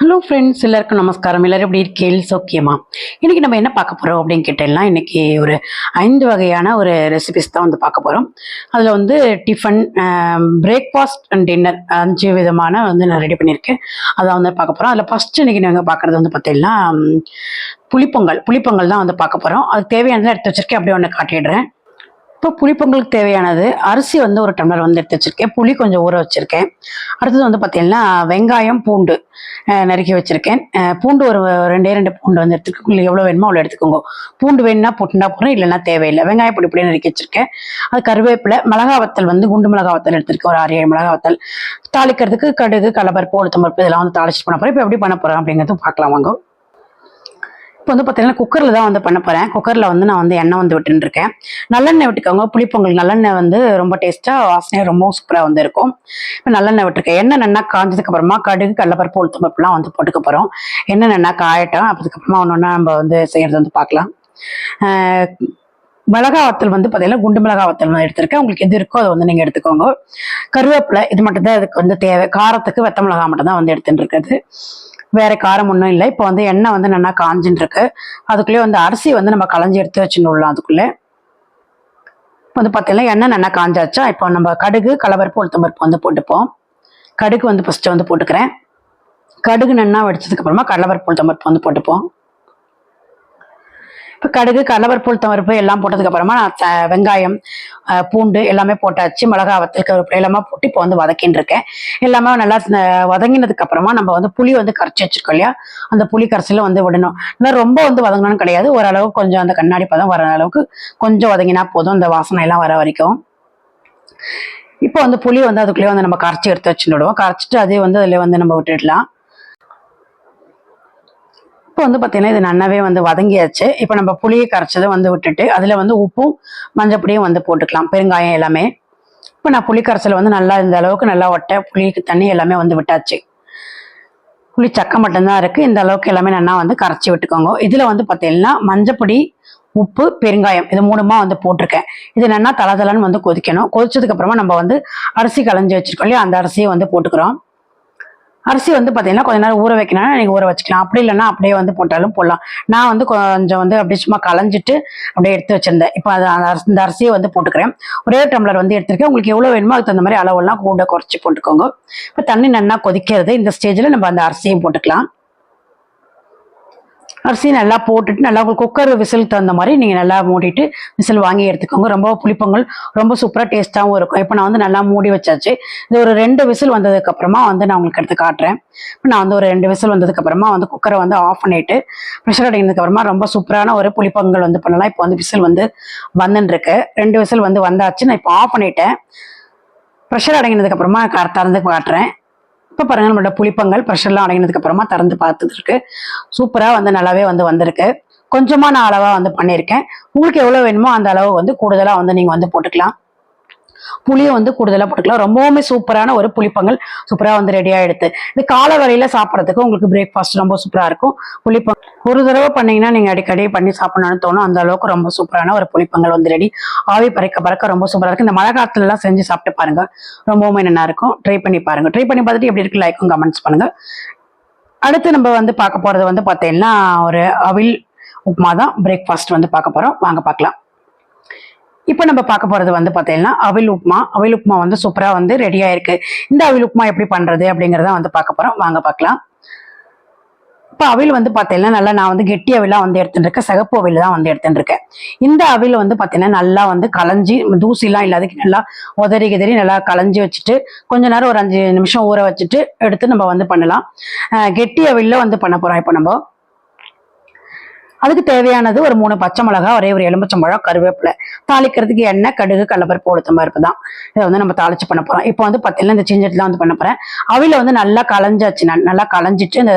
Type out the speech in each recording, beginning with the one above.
Hello friends எல்லாருக்கும் நமஸ்காரம். எல்லோரும் எப்படி இருக்கீங்க? சௌக்கியமா? இன்னைக்கு நம்ம என்ன பார்க்க போகிறோம் அப்படின்னு கேட்டேன்னா இன்றைக்கி ஒரு ஐந்து வகையான ஒரு ரெசிபிஸ் தான் வந்து பார்க்க போகிறோம் அதில் வந்து டிஃபன் பிரேக்ஃபாஸ்ட் அண்ட் டின்னர் அஞ்சு விதமான வந்து நான் ரெடி பண்ணியிருக்கேன். அதை வந்து பார்க்க போகிறோம் அதில் ஃபஸ்ட்டு இன்றைக்கி நாங்கள் பார்க்குறது வந்து பார்த்தீங்கன்னா புளிப்பொங்கல். புளிப்பொங்கல் தான் வந்து பார்க்க போகிறோம் அதுக்கு தேவையானதை எடுத்து வச்சுருக்கேன். அப்படியே ஒன்று காட்டிடுறேன். இப்போ புளிப்பொங்கலுக்கு தேவையானது அரிசி வந்து ஒரு டம்ளர் வந்து எடுத்து வச்சிருக்கேன். புளி கொஞ்சம் ஊற வச்சிருக்கேன். அடுத்தது வந்து பார்த்தீங்கன்னா வெங்காயம் பூண்டு நறுக்கி வச்சிருக்கேன். பூண்டு ஒரு ரெண்டே ரெண்டு பூண்டு வந்து எடுத்துக்கோங்க எவ்வளோ வேணுமோ அவ்வளோ எடுத்துக்கோங்க. பூண்டு வேணும்னா போட்டுனா போகிறோம் இல்லைன்னா தேவையில்லை. வெங்காயம் பொடி பொடி நறுக்கி வச்சிருக்கேன். அது கருவேப்பிலை மிளகா வத்தல் வந்து குண்டு மிளகா வத்தல் எடுத்துருக்கேன். ஒரு ஆறு ஏழு மிளகா வத்தல். தாளிக்கிறதுக்கு கடுகு கடலப்பருப்பு உளுத்தம்பருப்பு இதெல்லாம் வந்து தாளிச்சு பண்ண போகிறேன் இப்போ எப்படி பண்ண போகிறேன் அப்படிங்கிறது பார்க்கலாம் வாங்க. இப்போ வந்து பார்த்தீங்கன்னா குக்கரில் தான் வந்து பண்ண போகிறேன் குக்கரில் வந்து நான் வந்து எண்ணெய் வந்து விட்டுன்னு இருக்கேன் நல்லெண்ணெய் விட்டுக்கோங்க. புளிப்பொங்கல் நல்லெண்ணெய் வந்து ரொம்ப டேஸ்ட்டாக வாசனையாக ரொம்ப சூப்பராக வந்து இருக்கும். இப்போ நல்லெண்ணெய் விட்டுருக்கேன். எண்ணெய் நல்லா காஞ்சதுக்கு அப்புறமா கடுகு கடலப்பருப்பு உளுத்தம்பருப்புலாம் வந்து போட்டுக்க போகிறோம் எண்ணெய் நல்லா காயட்டும். அதுக்கப்புறமா ஒன்று ஒன்றா நம்ம வந்து செய்கிறது வந்து பார்க்கலாம் மிளகா வத்தல் வந்து பார்த்தீங்கன்னா குண்டு மிளகா வத்தல் வந்து எடுத்திருக்கேன். உங்களுக்கு எது இருக்கோ அதை வந்து நீங்கள் எடுத்துக்கோங்க. கருவேப்பிலை இது மட்டும்தான் அதுக்கு வந்து தேவை. காரத்துக்கு வெத்த மிளகா மட்டும் தான் வந்து எடுத்துட்டு இருக்குது வேற காரம் ஒன்றும் இல்லை. இப்போ வந்து எண்ணெய் வந்து நல்லா காஞ்சின்னு இருக்கு அதுக்குள்ளேயே வந்து அரிசி வந்து நம்ம களைஞ்சி எடுத்து வச்சுன்னு அதுக்குள்ளே. இப்போ வந்து பார்த்தீங்கன்னா எண்ணெய் நல்லா காஞ்சாச்சா? இப்போ நம்ம கடுகு கலவரப்பு உளுத்தம்பருப்பு வந்து போட்டுப்போம். கடுகு வந்து ஃபஸ்ட்டு வந்து போட்டுக்கிறேன். கடுகு நல்லா வெடிச்சதுக்கு அப்புறமா கடலப்பருப்பு உளுத்தம்பருப்பு வந்து போட்டுப்போம். இப்போ கடுகு கலவர் போல் தவறுப்பு எல்லாம் போட்டதுக்கு அப்புறமா நான் த- வெங்காயம் பூண்டு எல்லாமே போட்டாச்சு மிளகா வத்தல் கருவேப்பிலை எல்லாமே போட்டு இப்போ வந்து வதக்கின்னு இருக்கேன் எல்லாமே நல்லா வதங்கினதுக்கப்புறமா வதங்கினதுக்கு அப்புறமா நம்ம வந்து புளி வந்து கரைச்சி வச்சிருக்கோம் இல்லையா? அந்த புளி கரைசல வந்து விடணும். இல்லை ரொம்ப வந்து வதங்கணும்னு கிடையாது. ஓரளவு கொஞ்சம் அந்த கண்ணாடி பதம் வர அளவுக்கு கொஞ்சம் வதங்கினா போதும். அந்த வாசனை எல்லாம் வர வரைக்கும். இப்போ வந்து புளி வந்து அதுக்குள்ளேயே வந்து நம்ம கரைச்சி எடுத்து வச்சுடுவோம் கரைச்சிட்டு அதே வந்து அதில் வந்து நம்ம விட்டுடலாம். இப்போ வந்து பார்த்தீங்கன்னா இது நல்லாவே வந்து வதங்கியாச்சு. இப்போ நம்ம புளியை கரைச்சதை வந்து விட்டுட்டு அதில் வந்து உப்பும் மஞ்சப்பொடியும் வந்து போட்டுக்கலாம். பெருங்காயம் எல்லாமே. இப்போ நான் புளி கரைச்சல் வந்து நல்லா இந்த அளவுக்கு நல்லா ஒட்டை புளிக்கு தண்ணி எல்லாமே வந்து விட்டாச்சு. புளி சக்கை மட்டும்தான் இருக்குது இந்த அளவுக்கு எல்லாமே நல்லா வந்து கரைச்சி விட்டுக்கோங்க. இதில் வந்து பார்த்தீங்கன்னா மஞ்சப்பொடி உப்பு பெருங்காயம் இது மூணுமா வந்து போட்டிருக்கேன். இது நல்லா தளதளன்னு வந்து கொதிக்கணும். கொதிச்சதுக்கு அப்புறமா நம்ம வந்து அரிசி களைஞ்சி வச்சிருக்கோம் இல்லையா? அந்த அரிசியை வந்து போட்டுக்கிறோம். அரிசி வந்து பார்த்தீங்கன்னா கொஞ்ச நேரம் ஊற வைக்கணும்னா நீங்கள் ஊற வச்சுக்கலாம். அப்படி இல்லைன்னா அப்படியே வந்து போட்டாலும் போடலாம். நான் வந்து கொஞ்சம் வந்து அப்படியே சும்மா களைஞ்சிட்டு அப்படியே எடுத்து வச்சிருந்தேன். இப்போ அது அந்த இந்த அரிசியை வந்து போட்டுக்கிறேன். ஒரே டம்ளர் வந்து எடுத்துருக்கேன். உங்களுக்கு எவ்வளோ வேணுமோ அதுக்கு தகுந்த மாதிரி அளவெல்லாம் கூட குறைச்சி போட்டுக்கோங்க. இப்போ தண்ணி நல்லா கொதிக்கிறது. இந்த ஸ்டேஜில் நம்ம அந்த அரிசியும் போட்டுக்கலாம். அரிசி நல்லா போட்டுட்டு நல்லா குக்கர் விசில் தகுந்த மாதிரி நீங்கள் நல்லா மூடிட்டு விசில் வாங்கி எடுத்துக்கோங்க. ரொம்ப புளிப்பொங்கல் ரொம்ப சூப்பராக டேஸ்ட்டாகவும் இருக்கும். இப்போ நான் வந்து நல்லா மூடி வச்சாச்சு. இது ஒரு ரெண்டு விசில் வந்ததுக்கப்புறமா வந்து நான் உங்களுக்கு எடுத்து காட்டுறேன். இப்போ நான் வந்து ஒரு ரெண்டு விசில் வந்ததுக்கப்புறமா வந்து குக்கரை வந்து ஆஃப் பண்ணிட்டு ப்ரெஷர் அடைந்ததுக்கப்புறமா ரொம்ப சூப்பரான ஒரு புளிப்பொங்கல் வந்து பண்ணலாம். இப்போ வந்து விசில் வந்து வந்துன்னு ரெண்டு விசில் வந்து வந்தாச்சு. நான் இப்போ ஆஃப் பண்ணிட்டேன். ப்ரெஷர் அடங்கினதுக்கப்புறமா கரெக்டாக இருந்து காட்டுறேன். இப்போ பாருங்க நம்மளோட புளிப்பங்கள் ப்ரெஷர்லாம் அடங்கினதுக்கு அப்புறமா திறந்து பார்த்துட்டு இருக்கு. சூப்பராக வந்து நல்லாவே வந்து வந்திருக்கு. கொஞ்சமா நான் அளவா வந்து பண்ணியிருக்கேன். உங்களுக்கு எவ்வளவு வேணுமோ அந்த அளவு வந்து கூடுதலா வந்து நீங்க வந்து போட்டுக்கலாம். புளியை வந்து கூடுதலா போட்டுக்கலாம். ரொம்பவுமே சூப்பரான ஒரு புளிப்பங்கள் சூப்பரா வந்து ரெடி எடுத்து இது காலை வரையில் சாப்பிட்றதுக்கு உங்களுக்கு பிரேக்ஃபாஸ்ட் ரொம்ப சூப்பரா இருக்கும். புளிப்பங்க ஒரு தடவை பண்ணீங்கன்னா நீங்க அடிக்கடி பண்ணி சாப்பிடணும்னு தோணும். அந்த அளவுக்கு ரொம்ப சூப்பரான ஒரு புளிப்பங்கள் வந்து ரெடி ஆவி பறக்க பறக்க ரொம்ப சூப்பரா இருக்கும் இந்த மழை காலத்துல எல்லாம் செஞ்சு சாப்பிட்டு பாருங்க. ரொம்பவுமே நல்லா இருக்கும். ட்ரை பண்ணி பாருங்க. ட்ரை பண்ணி பார்த்துட்டு எப்படி இருக்கு? லைக்கும் கமெண்ட்ஸ் பண்ணுங்கள் அடுத்து நம்ம வந்து பார்க்க போறது வந்து பார்த்தீங்கன்னா ஒரு அவில் உப்புமா தான் பிரேக்ஃபாஸ்ட் வந்து பார்க்க போறோம். வாங்க பார்க்கலாம். இப்போ நம்ம பார்க்க போகிறது வந்து பார்த்தீங்கன்னா அவில் உப்புமா அவில் உப்புமா வந்து சூப்பராக வந்து ரெடி ஆயிருக்கு. இந்த அவில் உப்புமா எப்படி பண்ணுறது அப்படிங்கிறத வந்து பார்க்க போகிறோம் வாங்க பார்க்கலாம். இப்போ அவில் வந்து பார்த்தீங்கன்னா நல்லா நான் வந்து கெட்டி அவிலாக வந்து எடுத்துட்டு இருக்கேன் சிகப்பு அவில் தான் வந்து எடுத்துட்டு இருக்கேன் இந்த அவில் வந்து பார்த்தீங்கன்னா நல்லா வந்து களைஞ்சி தூசிலாம் இல்லாதக்கு நல்லா உதறி கிதறி நல்லா களைஞ்சி வச்சுட்டு கொஞ்ச நேரம் ஒரு அஞ்சு நிமிஷம் ஊற வச்சுட்டு எடுத்து நம்ம வந்து பண்ணலாம். கெட்டி அவிலில் வந்து பண்ண போகிறோம் இப்போ நம்ம அதுக்கு தேவையானது ஒரு மூணு பச்சை மிளகா ஒரே ஒரு எலுமிச்சம்பழம் கருவேப்பிலை. தாளிக்கிறதுக்கு எண்ணெய் கடுகு கடலப்பருப்பு உளுத்தம் பருப்பு தான் இதை வந்து நம்ம தாளிச்சு பண்ண போறோம். இப்போ வந்து பத்தில இந்த சிஞ்சட்லாம் வந்து பண்ண போறேன். அவில வந்து நல்லா களைஞ்சாச்சு நல்லா களைஞ்சிட்டு இந்த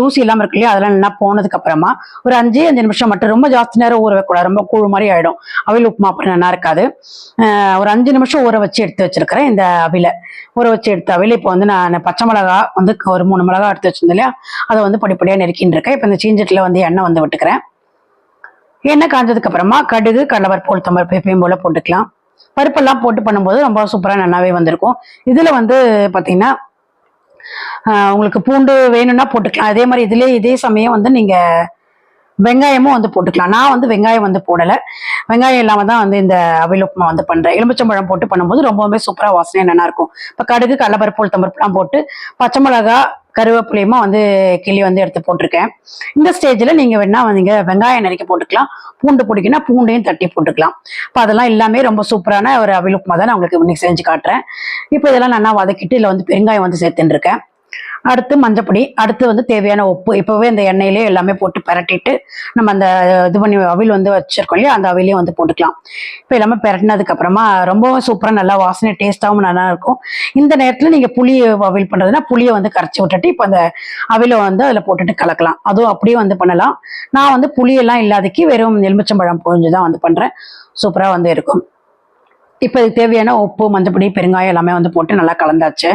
தூசி இல்லாமல் இருக்கு இல்லையா? அதெல்லாம் நல்லா போனதுக்கு அப்புறமா ஒரு அஞ்சு அஞ்சு நிமிஷம் மட்டும் ரொம்ப ஜாஸ்தி நேரம் ஊற வைக்கூடாது ரொம்ப கூழ் மாதிரி ஆயிடும். அவில் உப்புமா அப்படி நல்லா இருக்காது. ஒரு அஞ்சு நிமிஷம் ஊற வச்சு எடுத்து வச்சிருக்கிறேன் இந்த அவில ஊற வச்சு எடுத்த அவில இப்போ வந்து நான் பச்சை மிளகா வந்து ஒரு மூணு மிளகா எடுத்து வச்சிருந்தேன் இல்லையா? அதை வந்து படிப்படியாக நெருக்கின்னு இருக்கேன். இப்போ இந்த சீஞ்சட்டில் வந்து எண்ணெய் வந்து விட்டுக்கிறேன். எண்ணெய் காஞ்சதுக்கு அப்புறமா கடுகு கடவர் போல் தம்பருப்பு எப்பயும் போல போட்டுக்கலாம். பருப்பெல்லாம் போட்டு பண்ணும்போது ரொம்ப சூப்பராக நல்லாவே வந்திருக்கும். இதில் வந்து பார்த்தீங்கன்னா உங்களுக்கு பூண்டு வேணும்னா போட்டுக்கலாம். அதே மாதிரி இதுலயே இதே சமயம் வந்து நீங்க வெங்காயமும் வந்து போட்டுக்கலாம். நான் வந்து வெங்காயம் வந்து போடலை. வெங்காயம் இல்லாம தான் வந்து இந்த அவையில் உப்புமா வந்து பண்றேன். எலுமிச்சம்பழம் போட்டு பண்ணும்போது ரொம்பவுமே சூப்பரா வாசனையா நல்லா இருக்கும். இப்போ கடுகு கடலப்பருப்பு உளுத்தம்பருப்புலாம் போட்டு பச்சை மிளகா கருவேப்பிலையுமா வந்து கிளி வந்து எடுத்து போட்டிருக்கேன். இந்த ஸ்டேஜில் நீங்கள் வேணா வந்து வெங்காயம் நறுக்கி போட்டுக்கலாம். பூண்டு பிடிக்குன்னா பூண்டையும் தட்டி போட்டுக்கலாம். இப்போ அதெல்லாம் எல்லாமே ரொம்ப சூப்பரான ஒரு அவியல் தான் நான் உங்களுக்கு இன்னைக்கு செஞ்சு காட்டுறேன். இப்போ இதெல்லாம் நல்லா வதக்கிட்டு இதில் வந்து பெருங்காயம் வந்து சேர்த்துன்னு இருக்கேன். அடுத்து மஞ்சப்பொடி அடுத்து வந்து தேவையான உப்பு. இப்போவே இந்த எண்ணெயிலே எல்லாமே போட்டு பரட்டிட்டு நம்ம அந்த இது பண்ணி அவில் வந்து வச்சிருக்கோம் இல்லையா? அந்த அவிலையும் வந்து போட்டுக்கலாம். இப்போ எல்லாமே பரட்டினதுக்கு அப்புறமா ரொம்பவும் சூப்பராக நல்லா வாசனை டேஸ்ட்டாகவும் நல்லா இருக்கும். இந்த நேரத்தில் நீங்கள் புளி அவில் பண்ணுறதுனா புளியை வந்து கரைச்சி விட்டுட்டு இப்போ அந்த அவில வந்து அதில் போட்டுட்டு கலக்கலாம். அதுவும் அப்படியே வந்து பண்ணலாம். நான் வந்து புளியெல்லாம் இல்லாதக்கு வெறும் எலுமிச்சம்பழம் பொழிஞ்சு தான் வந்து பண்ணுறேன் சூப்பராக வந்து இருக்கும். இப்போ இதுக்கு தேவையான உப்பு மஞ்சப்பொடி பெருங்காயம் எல்லாமே வந்து போட்டு நல்லா கலந்தாச்சு.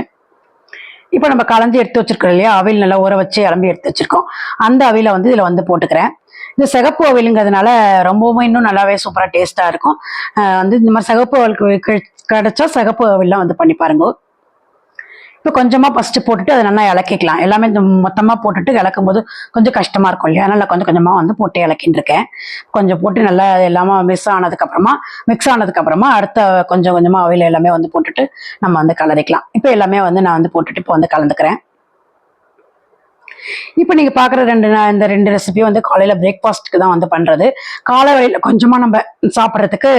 இப்போ நம்ம கலந்து எடுத்து வச்சிருக்கோம் இல்லையா? அவில் நல்லா ஊற வச்சு அலம்பி எடுத்து வச்சிருக்கோம். அந்த அவில வந்து இதில் வந்து போட்டுக்கிறேன். இந்த சிகப்பு அவிலுங்கிறதுனால ரொம்பவும் இன்னும் நல்லாவே சூப்பராக டேஸ்ட்டாக இருக்கும். வந்து இந்த மாதிரி சிகப்பு அவலுக்கு கிடைச்சா சிகப்பு அவில்லாம் வந்து பண்ணி பாருங்க. இப்போ கொஞ்சமாக ஃபஸ்ட்டு போட்டுட்டு அதை நல்லா இலக்கிக்கலாம். எல்லாமே இந்த மொத்தமாக போட்டுட்டு இலக்கும் போது கொஞ்சம் கஷ்டமாக இருக்கும் இல்லையா? அதனால் கொஞ்சம் கொஞ்சமாக வந்து போட்டு இலக்கின்னு இருக்கேன். கொஞ்சம் போட்டு நல்லா எல்லாமே மிஸ் ஆனதுக்கப்புறமா மிக்ஸ் ஆனதுக்கப்புறமா அடுத்த கொஞ்சம் கொஞ்சமாக அவையில் எல்லாமே வந்து போட்டுட்டு நம்ம வந்து கலரிக்கலாம். இப்போ எல்லாமே வந்து நான் வந்து போட்டுட்டு இப்போ வந்து கலந்துக்கிறேன். இப்போ நீங்கள் பார்க்குற ரெண்டு இந்த ரெண்டு ரெசிபியும் வந்து காலையில் பிரேக்ஃபாஸ்ட்டுக்கு தான் வந்து பண்ணுறது காலை வழியில் கொஞ்சமாக நம்ம சாப்பிட்றதுக்கு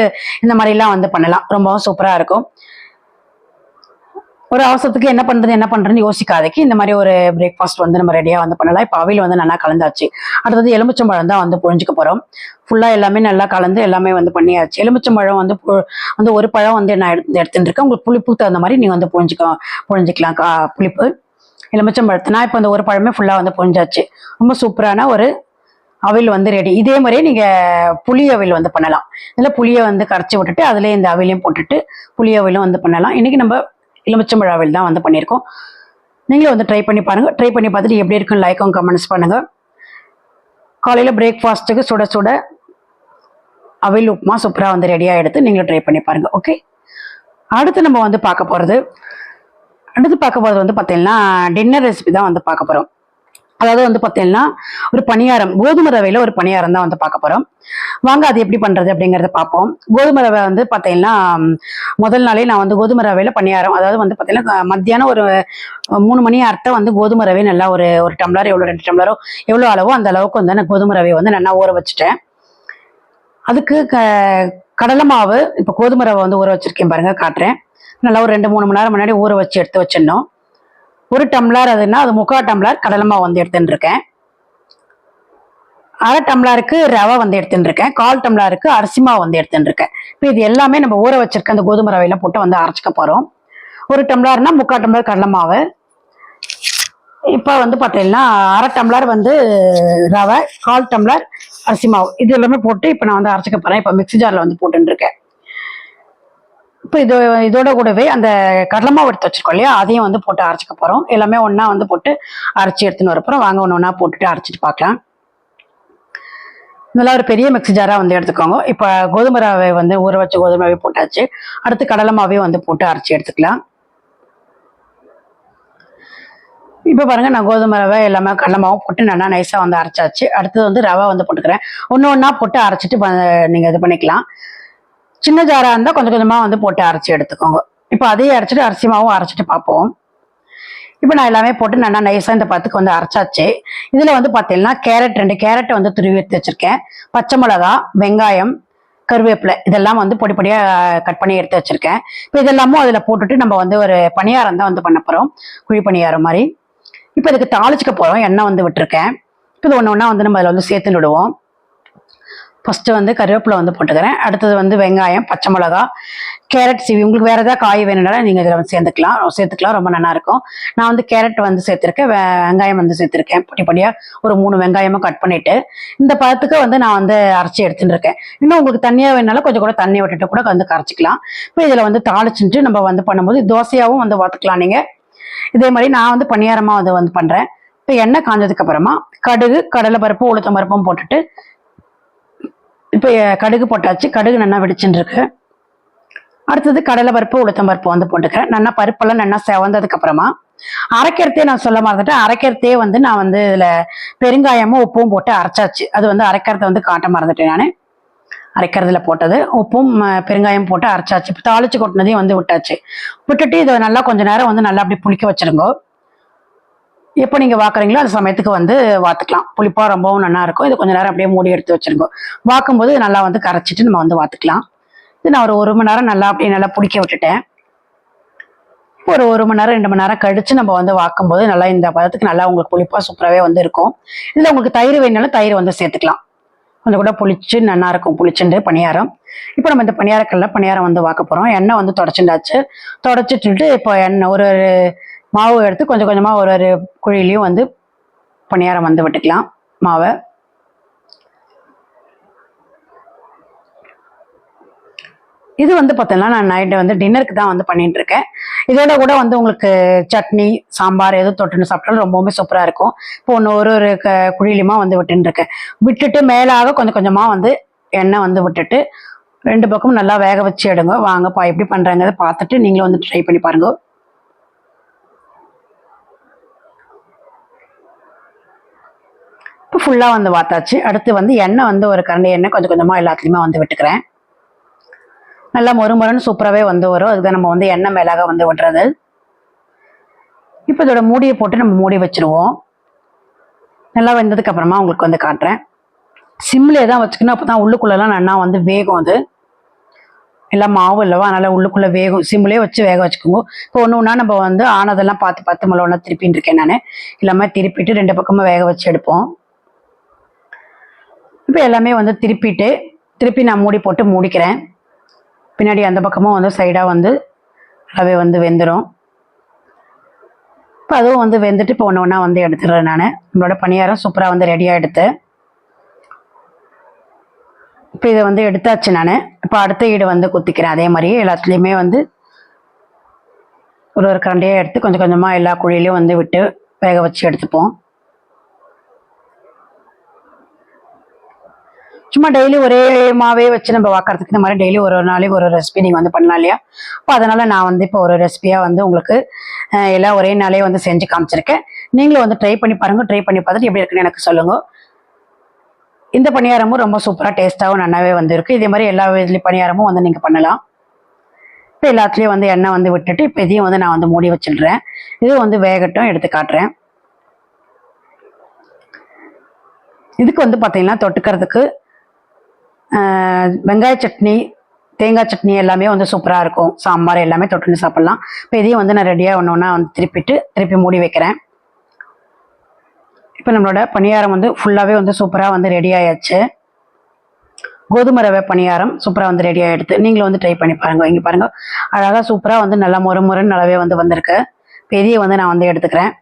இந்த மாதிரிலாம் வந்து பண்ணலாம். ரொம்பவும் சூப்பராக இருக்கும். ஒரு அவசரத்துக்கு என்ன பண்றது என்ன பண்ணுறதுன்னு யோசிக்காதக்கு இந்த மாதிரி ஒரு பிரேக்ஃபாஸ்ட் வந்து நம்ம ரெடியா வந்து பண்ணலாம். இப்போ அவையில் வந்து நல்லா கலந்தாச்சு. அடுத்தது எலுமிச்சம்பழம் தான் வந்து புழிஞ்சுக்க போறோம். ஃபுல்லா எல்லாமே நல்லா கலந்து எல்லாமே வந்து பண்ணியாச்சு. எலுமிச்சம்பழம் வந்து பு- வந்து ஒரு பழம் வந்து நான் எடுத்து எடுத்துட்டு இருக்கேன் உங்களுக்கு புளிப்புக்கு தகுந்த மாதிரி நீங்க வந்து புழிஞ்சுக்க புழிஞ்சிக்கலாம். கா புளிப்பு. எலுமிச்சம்பழத்தை நான் இப்போ அந்த ஒரு பழமே ஃபுல்லா வந்து புழிஞ்சாச்சு. ரொம்ப சூப்பரான ஒரு அவில் வந்து ரெடி இதே மாதிரியே நீங்க புளி அவில் வந்து பண்ணலாம். இதில் புளியை வந்து கரைச்சி விட்டுட்டு அதுலேயே இந்த அவிலையும் போட்டுட்டு புளி அவிலும் வந்து பண்ணலாம். இன்னைக்கு நம்ம எலுமிச்சம் விழாவில் தான் வந்து பண்ணியிருக்கோம். நீங்களும் வந்து ட்ரை பண்ணி பாருங்கள் ட்ரை பண்ணி பார்த்துட்டு எப்படி இருக்குன்னு லைக்கும் கமெண்ட்ஸ் பண்ணுங்கள் காலையில் பிரேக்ஃபாஸ்ட்டுக்கு சுட சுட அவையில் உப்புமா சூப்பராக வந்து ரெடியாக எடுத்து நீங்களும் ட்ரை பண்ணி பாருங்கள் ஓகே அடுத்து நம்ம வந்து பார்க்க போகிறது அடுத்து பார்க்க போகிறது வந்து பார்த்தீங்கன்னா டின்னர் ரெசிபி தான் வந்து பார்க்க போகிறோம் அதாவது வந்து பார்த்தீங்கன்னா ஒரு பணியாரம் கோதுமை ரவையில் ஒரு பணியாரம் தான் வந்து பார்க்க போகிறோம் வாங்க அது எப்படி பண்ணுறது அப்படிங்கிறத பார்ப்போம். கோதுமை ரவை வந்து பார்த்தீங்கன்னா முதல் நாளே நான் வந்து கோதுமை ரவையில் பணியாரம் அதாவது வந்து பார்த்தீங்கன்னா மத்தியானம் ஒரு மூணு மணி அர்த்தம் வந்து கோதுமை ரவை நல்லா ஒரு ஒரு டம்ளர் எவ்வளோ ரெண்டு டம்ளரோ எவ்வளோ அளவோ அந்த அளவுக்கு வந்து நான் கோதுமை ரவையை வந்து நல்லா ஊற வச்சுட்டேன். அதுக்கு க கடலை மாவு இப்போ கோதுமை ரவை வந்து ஊற வச்சிருக்கேன் பாருங்க காட்டுறேன். நல்லா ஒரு ரெண்டு மூணு மணி நேரம் முன்னாடி ஊற வச்சு எடுத்து வச்சிடணும். ஒரு டம்ளர் அதுன்னா அது முக்கால் டம்ளர் கடலைமாவு வந்து எடுத்துட்டுருக்கேன். அரை டம்ளருக்கு ரவை வந்து எடுத்துட்டு இருக்கேன் கால் டம்ளருக்கு அரிசி மாவு வந்து எடுத்துட்டுருக்கேன். இப்போ இது எல்லாமே நம்ம ஊற வச்சிருக்க அந்த கோதுமை ரவையில போட்டு வந்து அரைச்சிக்க போகிறோம் ஒரு டம்ளர்னா முக்கால் டம்ளர் கடலை மாவு. இப்போ வந்து பார்த்தீங்கன்னா அரை டம்ளர் வந்து ரவை கால் டம்ளர் அரிசி மாவு. இது எல்லாமே போட்டு இப்போ நான் வந்து அரைச்சிக்க போகிறேன் இப்போ மிக்ஸி ஜாரில் வந்து போட்டுருக்கேன் இப்போ இது இதோட கூடவே அந்த கடலை மாவு எடுத்து வச்சிருக்கோம் இல்லையா? அதையும் வந்து போட்டு அரைச்சிக்க போகிறோம் எல்லாமே ஒன்றா வந்து போட்டு அரைச்சி எடுத்துன்னு வரப்போறோம் வாங்க ஒன்று ஒன்றா போட்டுட்டு அரைச்சிட்டு பார்க்கலாம். நல்லா ஒரு பெரிய மிக்ஸி ஜாராக வந்து எடுத்துக்கோங்க. இப்போ கோதுமை ரவை வந்து ஊற வச்ச கோதுமை ரவை போட்டாச்சு. அடுத்து கடலை மாவையும் வந்து போட்டு அரைச்சி எடுத்துக்கலாம். இப்போ பாருங்கள் நான் கோதுமை ரவை எல்லாமே கடலமாவும் போட்டு நல்லா நைஸாக வந்து அரைச்சாச்சு. அடுத்தது வந்து ரவை வந்து போட்டுக்கிறேன். ஒன்று ஒன்றா போட்டு அரைச்சிட்டு நீங்கள் இது பண்ணிக்கலாம். சின்ன ஜாராக இருந்தால் கொஞ்சம் கொஞ்சமாக வந்து போட்டு அரைச்சி எடுத்துக்கோங்க. இப்போ அதையும் அரைச்சிட்டு அரிசி மாவும் அரைச்சிட்டு பார்ப்போம். இப்போ நான் எல்லாமே போட்டு நல்லா நைஸாக இந்த பத்துக்கு வந்து அரைச்சாச்சு. இதில் வந்து பார்த்தீங்கன்னா கேரட் ரெண்டு கேரட்டை வந்து துருவி எடுத்து வச்சுருக்கேன். பச்சை மிளகா வெங்காயம் கருவேப்பிலை இதெல்லாம் வந்து பொடி பொடியாக கட் பண்ணி எடுத்து வச்சுருக்கேன். இப்போ இதெல்லாமும் அதில் போட்டுட்டு நம்ம வந்து ஒரு பணியாரம் தான் வந்து பண்ண போகிறோம் குழி பணியாரம் மாதிரி. இப்போ இதுக்கு தாளிச்சிக்க போகிறோம் எண்ணெய் வந்து விட்டுருக்கேன். இப்போ இது ஒன்று ஒன்றா வந்து நம்ம அதில் வந்து சேர்த்து விடுவோம். ஃபஸ்ட்டு வந்து கருவேப்பிலை வந்து போட்டுக்கிறேன். அடுத்தது வந்து வெங்காயம் பச்சை மிளகா கேரட் சீவி. உங்களுக்கு வேறு ஏதாவது காய் வேணும்னாலும் நீங்கள் இதில் வந்து சேர்ந்துக்கலாம் சேர்த்துக்கலாம் ரொம்ப நல்லாயிருக்கும் நான் வந்து கேரட் வந்து சேர்த்துருக்கேன். வெங்காயம் வந்து சேர்த்துருக்கேன். பொடி பொடியாக ஒரு மூணு வெங்காயமும் கட் பண்ணிட்டு இந்த பழத்துக்கு வந்து நான் வந்து அரைச்சி எடுத்துட்டு இருக்கேன். இன்னும் உங்களுக்கு தண்ணியாக வேணாலும் கொஞ்சம் கூட தண்ணி விட்டுட்டு கூட வந்து கரைச்சிக்கலாம். இப்போ இதில் வந்து தாளிச்சுட்டு நம்ம வந்து பண்ணும்போது தோசையாகவும் வந்து பார்த்துக்கலாம் நீங்கள் இதே மாதிரி நான் வந்து பணியாரமாக வந்து வந்து பண்ணுறேன் இப்போ எண்ணெய் காஞ்சதுக்கு அப்புறமா கடுகு கடலை பருப்பு உளுத்தம் பருப்பும் போட்டுட்டு இப்போ கடுகு போட்டாச்சு. கடுகு நல்லா வெடிச்சுட்டு அடுத்தது கடலை பருப்பு உளுத்தம் பருப்பு வந்து போட்டுக்கிறேன். நல்லா பருப்பெல்லாம் நல்லா செவந்ததுக்கு அப்புறமா அரைக்கிறதே நான் சொல்ல மறந்துட்டேன். அரைக்கிறதே வந்து நான் வந்து இதில் பெருங்காயமும் உப்பும் போட்டு அரைச்சாச்சு. அது வந்து அரைக்கிறத வந்து காட்ட மறந்துட்டேன் நான். அரைக்கிறதுல போட்டது. உப்பும் பெருங்காயம் போட்டு அரைச்சாச்சு. இப்போ தாளிச்சு கொட்டினதையும் வந்து விட்டாச்சு. விட்டுட்டு இதை நல்லா கொஞ்ச நேரம் வந்து நல்லா அப்படி புளிக்க வச்சிருங்கோ. எப்போ நீங்கள் வாக்குறீங்களோ அந்த சமயத்துக்கு வந்து வாத்துக்கலாம். புளிப்பாக ரொம்பவும் நல்லா இருக்கும். இது கொஞ்சம் நேரம் அப்படியே மூடி எடுத்து வச்சுருக்கோம் வாக்கும்போது நல்லா வந்து கரைச்சிட்டு நம்ம வந்து வாத்துக்கலாம். இது நான் ஒரு ஒரு மணி நேரம் நல்லா அப்படியே நல்லா பிடிக்க விட்டுட்டேன். ஒரு ஒரு மணி நேரம் ரெண்டு மணி நேரம் கழிச்சு நம்ம வந்து வாக்கும்போது நல்லா இந்த பதத்துக்கு நல்லா உங்களுக்கு புளிப்பாக சூப்பராகவே வந்து இருக்கும். இதில் உங்களுக்கு தயிர் வேணாலும் தயிர் வந்து சேர்த்துக்கலாம். கொஞ்சம் கூட புளிச்சு நல்லா இருக்கும். புளிச்சுண்டு பணியாரம். இப்போ நம்ம இந்த பணியாரக்கல்ல பணியாரம் வந்து வாக்க போகிறோம் எண்ணெய் வந்து தொடச்சுண்டாச்சு தொடச்சிட்டு இப்போ எண்ணெய் ஒரு ஒரு மாவு எடுத்து கொஞ்சம் கொஞ்சமாக ஒரு ஒரு குழியிலையும் வந்து பணியாரம் வந்து விட்டுக்கலாம். மாவை. இது வந்து பார்த்தீங்கன்னா நான் நைட்டு வந்து டின்னருக்கு தான் வந்து பண்ணிட்டு இருக்கேன் இதோட கூட வந்து உங்களுக்கு சட்னி சாம்பார் எது தொட்டுன்னு சாப்பிட்டாலும் ரொம்பவுமே சூப்பராக இருக்கும். இப்போ ஒன்று ஒரு ஒரு க குழியிலுமா வந்து விட்டுன்னு இருக்கேன் விட்டுட்டு மேலாக கொஞ்சம் கொஞ்சமாக வந்து எண்ணெய் வந்து விட்டுட்டு ரெண்டு பக்கமும் நல்லா வேக வச்சு எடுங்க. வாங்கப்பா எப்படி பண்ணுறாங்கிறத பார்த்துட்டு நீங்களும் வந்து ட்ரை பண்ணி பாருங்கள் இப்போ ஃபுல்லாக வந்து வாத்தாச்சு. அடுத்து வந்து எண்ணெய் வந்து ஒரு கரண்டி எண்ணெய் கொஞ்சம் கொஞ்சமாக எல்லாத்துலேயுமே வந்து விட்டுக்கிறேன். நல்லா மொறு மொறுன்னு சூப்பராகவே வந்து வரும். அதுக்கு நம்ம வந்து எண்ணெய் மேலாக வந்து விடுறது. இப்போ இதோட மூடியை போட்டு நம்ம மூடி வச்சுருவோம். நல்லா வெந்ததுக்கு அப்புறமா உங்களுக்கு வந்து காட்டுறேன். சிம்லே தான் வச்சுக்கணும். அப்போ தான் உள்ளுக்குள்ளெல்லாம் நல்லா வந்து வேகும் அது. எல்லாம் மாவு இல்லவா? அதனால் உள்ளுக்குள்ளே வேகும். சிம்லேயே வச்சு வேக வச்சுக்கோங்க. இப்போ ஒன்று ஒன்றா நம்ம வந்து ஆனதெல்லாம் பார்த்து பார்த்து மொழ ஒன்றா திருப்பின்னு இருக்கேன் நான். இல்லாமல் திருப்பிட்டு ரெண்டு பக்கமும் வேக வச்சு எடுப்போம். இப்போ எல்லாமே வந்து திருப்பிட்டு திருப்பி நான் மூடி போட்டு மூடிக்கிறேன். பின்னாடி அந்த பக்கமும் வந்து சைடாக வந்து நல்லாவே வந்து வெந்துடும் இப்போ அதுவும் வந்து வெந்துட்டு இப்போ ஒன்று ஒன்றா வந்து எடுத்துடுறேன் நான். நம்மளோட பணியாரம் சூப்பராக வந்து ரெடியாக எடுத்தேன் இப்போ இதை வந்து எடுத்தாச்சு நான். இப்போ அடுத்த ஈடு வந்து குத்திக்கிறேன். அதே மாதிரியே எல்லாத்துலேயுமே வந்து ஒரு ஒரு கரண்டியாக எடுத்து கொஞ்சம் கொஞ்சமாக எல்லா குழியிலையும் வந்து விட்டு வேக வச்சு எடுத்துப்போம். சும்மா டெய்லி ஒரே மாவே வச்சு நம்ம வாக்கறதுக்கு இந்த மாதிரி டெய்லி ஒரு ஒரு நாளைக்கு ஒரு ரெசிபி நீங்கள் வந்து பண்ணலாம் இல்லையா? அப்போ அதனால் நான் வந்து இப்போ ஒரு ரெசிபியாக வந்து உங்களுக்கு எல்லாம் ஒரே நாளே வந்து செஞ்சு காமிச்சிருக்கேன். நீங்களும் வந்து ட்ரை பண்ணி பாருங்கள் ட்ரை பண்ணி பார்த்துட்டு எப்படி இருக்குன்னு எனக்கு சொல்லுங்க. இந்த பணியாரமும் ரொம்ப சூப்பராக டேஸ்ட்டாகவும் நல்லாவே வந்து இதே மாதிரி எல்லா இதுலேயும் பணியாரமும் வந்து நீங்கள் பண்ணலாம். இப்போ எல்லாத்துலேயும் வந்து எண்ணெய் வந்து விட்டுட்டு இப்போ இதையும் வந்து நான் வந்து மூடி வச்சிடுறேன். இது வந்து வேகட்டும் எடுத்து காட்டுறேன். இதுக்கு வந்து பார்த்தீங்கன்னா தொட்டுக்கிறதுக்கு வெங்காய சட்னி தேங்காய் சட்னி எல்லாமே வந்து சூப்பராக இருக்கும். சாம்பார் எல்லாமே தொட்டுன்னு சாப்பிட்லாம். இப்போ இதையும் வந்து நான் ரெடியாக ஒன்று ஒன்றா வந்து திருப்பிட்டு திருப்பி மூடி வைக்கிறேன். இப்போ நம்மளோட பணியாரம் வந்து ஃபுல்லாகவே வந்து சூப்பராக வந்து ரெடி ஆயாச்சு. கோதுமை ரவை பணியாரம் சூப்பராக வந்து ரெடியாக எடுத்து நீங்களும் வந்து ட்ரை பண்ணி பாருங்க. இங்கே பாருங்கள் அழகாக சூப்பராக வந்து நல்லா மொறு மொறுன்னு நல்லாவே வந்து வந்திருக்கு. பெரிய வந்து நான் வந்து எடுத்துக்கிறேன்.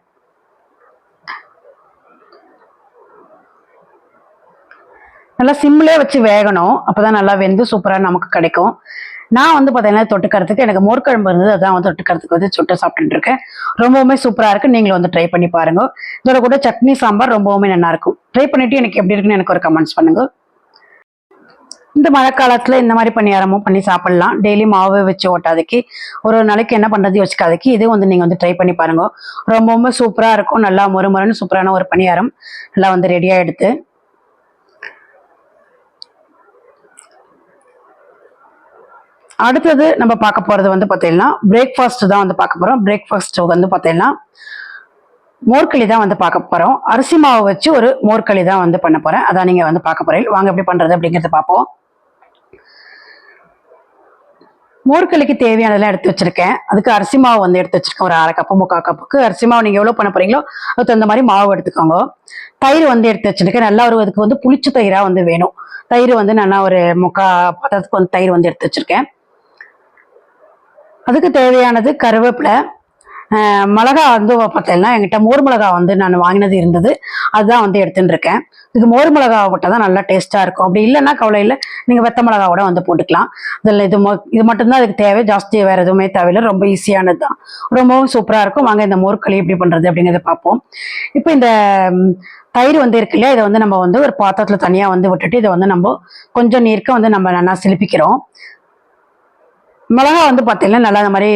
நல்லா சிம்லே வச்சு வேகணும். அப்போதான் நல்லா வெந்து சூப்பராக நமக்கு கிடைக்கும். நான் வந்து பார்த்தீங்கன்னா தொட்டுக்கிறதுக்கு எனக்கு மோர்க்குழம்பு இருந்தது அதான் வந்து தொட்டுக்கிறதுக்கு வந்து சுட்டு சாப்பிட்டுட்டு இருக்கேன். ரொம்பவுமே சூப்பராக இருக்கு. நீங்களும் வந்து ட்ரை பண்ணி பாருங்க. இதோட கூட சட்னி சாம்பார் ரொம்பவுமே நல்லா இருக்கும். ட்ரை பண்ணிட்டு எனக்கு எப்படி இருக்குன்னு எனக்கு ஒரு கமெண்ட்ஸ் பண்ணுங்க. இந்த மழை காலத்தில் இந்த மாதிரி பணியாரமும் பண்ணி சாப்பிடலாம். டெய்லி மாவு வச்சு ஓட்டாதைக்கு ஒரு ஒரு நாளைக்கு என்ன பண்றது வச்சுக்காதக்கு இது வந்து நீங்க வந்து ட்ரை பண்ணி பாருங்க. ரொம்பவுமே சூப்பரா இருக்கும். நல்லா மொறு மொறுன்னு சூப்பரான ஒரு பணியாரம். நல்லா வந்து ரெடியா எடுத்து அடுத்தது நம்ம பார்க்க போறது வந்து பார்த்தீங்கன்னா பிரேக்ஃபாஸ்ட் தான் வந்து பார்க்க போறோம். பிரேக்ஃபாஸ்ட் வந்து பார்த்தீங்கன்னா மோர்களி தான் வந்து பார்க்க போறோம். அரிசி மாவு வச்சு ஒரு மோர்களி தான் வந்து பண்ண போறேன். அதான் நீங்க வந்து பார்க்க போறீங்க. வாங்க எப்படி பண்றது அப்படிங்கறத பார்ப்போம். மோர்களிக்கு தேவையானதெல்லாம் எடுத்து வச்சிருக்கேன். அதுக்கு அரிசி மாவு வந்து எடுத்து வச்சிருக்கேன். ஒரு அரை கப்பு முக்கால் கப்புக்கு. அரிசி மாவு நீங்க எவ்வளவு பண்ண போறீங்களோ அதுக்கு தகுந்த மாதிரி மாவு எடுத்துக்கோங்க. தயிர் வந்து எடுத்து வச்சிருக்கேன். நல்லா ஒரு அதுக்கு வந்து புளிச்ச தயிரா வந்து வேணும். தயிர் வந்து நல்லா ஒரு முக்கா பதத்துக்கு வந்து தயிர் வந்து எடுத்து வச்சிருக்கேன். அதுக்கு தேவையானது கருவேப்பிலை மிளகா வந்து பார்த்தீங்கன்னா என்கிட்ட மோர் மிளகா வந்து நான் வாங்கினது இருந்தது. அதுதான் வந்து எடுத்துன்னு இருக்கேன். இதுக்கு மோர் மிளகா போட்டால் தான் நல்லா டேஸ்ட்டாக இருக்கும். அப்படி இல்லைன்னா கவலை இல்லை. நீங்கள் வெத்த மிளகா கூட வந்து போட்டுக்கலாம். இதில் இது மொ- இது மட்டும்தான் அதுக்கு தேவை. ஜாஸ்தி வேறு எதுவுமே தேவையில்லை. ரொம்ப ஈஸியானது தான். ரொம்பவும் சூப்பராக இருக்கும். வாங்க இந்த மோர் களி எப்படி பண்ணுறது அப்படிங்கிறத பார்ப்போம். இப்போ இந்த தயிர் வந்து இருக்கு இல்லையா? இதை வந்து நம்ம வந்து ஒரு பாத்திரத்தில் தனியாக வந்து விட்டுட்டு இதை வந்து நம்ம கொஞ்சம் நீருக்கு வந்து நம்ம நல்லா சிலிப்பிக்கிறோம். மிளகா வந்து பார்த்தீங்கன்னா நல்லா இந்த மாதிரி